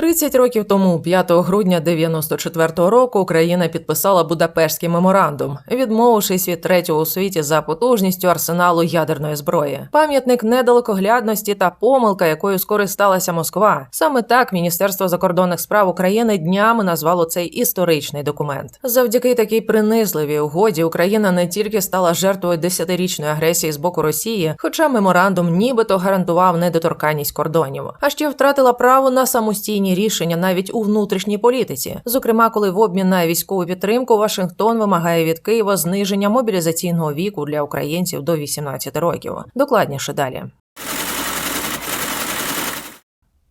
30 років тому, 5 грудня 94-го року, Україна підписала Будапештський меморандум, відмовившись від третього у світі за потужністю арсеналу ядерної зброї. Пам'ятник недалекоглядності та помилка, якою скористалася Москва. Саме так Міністерство закордонних справ України днями назвало цей історичний документ. Завдяки такій принизливій угоді Україна не тільки стала жертвою десятирічної агресії з боку Росії, хоча меморандум нібито гарантував недоторканність кордонів, а ще втратила право на самостійні рішення навіть у внутрішній політиці. Зокрема, коли в обмін на військову підтримку Вашингтон вимагає від Києва зниження мобілізаційного віку для українців до 18 років. Докладніше далі.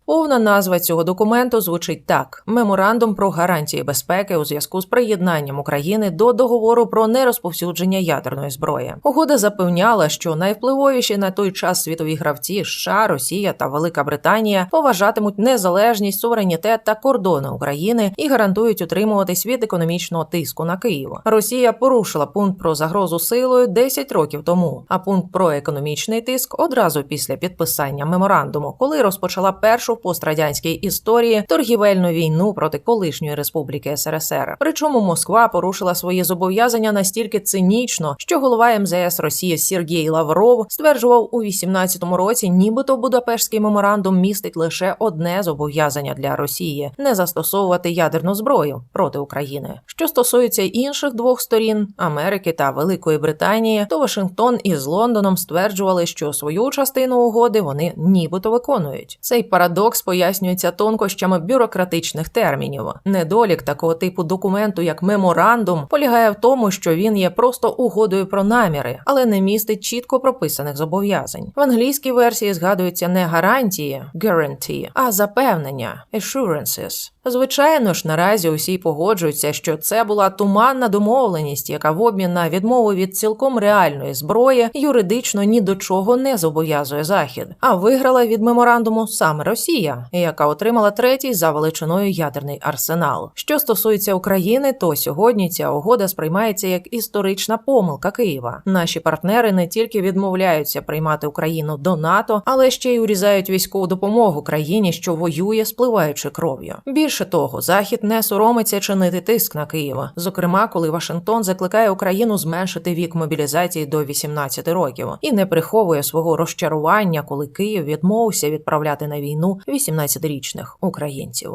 Повна назва цього документу звучить так: меморандум про гарантії безпеки у зв'язку з приєднанням України до договору про нерозповсюдження ядерної зброї. Угода запевняла, що найвпливовіші на той час світові гравці США, Росія та Велика Британія поважатимуть незалежність, суверенітет та кордони України і гарантують утримуватись від економічного тиску на Київ. Росія порушила пункт про загрозу силою 10 років тому, а пункт про економічний тиск одразу після підписання меморандуму, коли розпочала першу пострадянській історії торгівельну війну проти колишньої республіки СРСР. Причому Москва порушила свої зобов'язання настільки цинічно, що голова МЗС Росії Сергій Лавров стверджував у 18-му році, нібито Будапештський меморандум містить лише одне зобов'язання для Росії не застосовувати ядерну зброю проти України. Що стосується інших двох сторін Америки та Великої Британії, то Вашингтон із Лондоном стверджували, що свою частину угоди вони нібито виконують. Цей парадокс пояснюється тонкощами бюрократичних термінів. Недолік такого типу документу, як меморандум, полягає в тому, що він є просто угодою про наміри, але не містить чітко прописаних зобов'язань. В англійській версії згадуються не гарантії guarantee, а запевнення assurances. Звичайно ж, наразі усі погоджуються, що це була туманна домовленість, яка в обмін на відмову від цілком реальної зброї юридично ні до чого не зобов'язує захід, а виграла від меморандуму саме Росія, яка отримала третій за величиною ядерний арсенал. Що стосується України, то сьогодні ця угода сприймається як історична помилка Києва. Наші партнери не тільки відмовляються приймати Україну до НАТО, але ще й урізають військову допомогу країні, що воює, спливаючи кров'ю. Більше того, захід не соромиться чинити тиск на Києва, зокрема, коли Вашингтон закликає Україну зменшити вік мобілізації до 18 років і не приховує свого розчарування, коли Київ відмовився відправляти на війну 18-річних українців.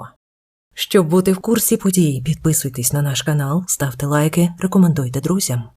Щоб бути в курсі подій, підписуйтесь на наш канал, ставте лайки, рекомендуйте друзям.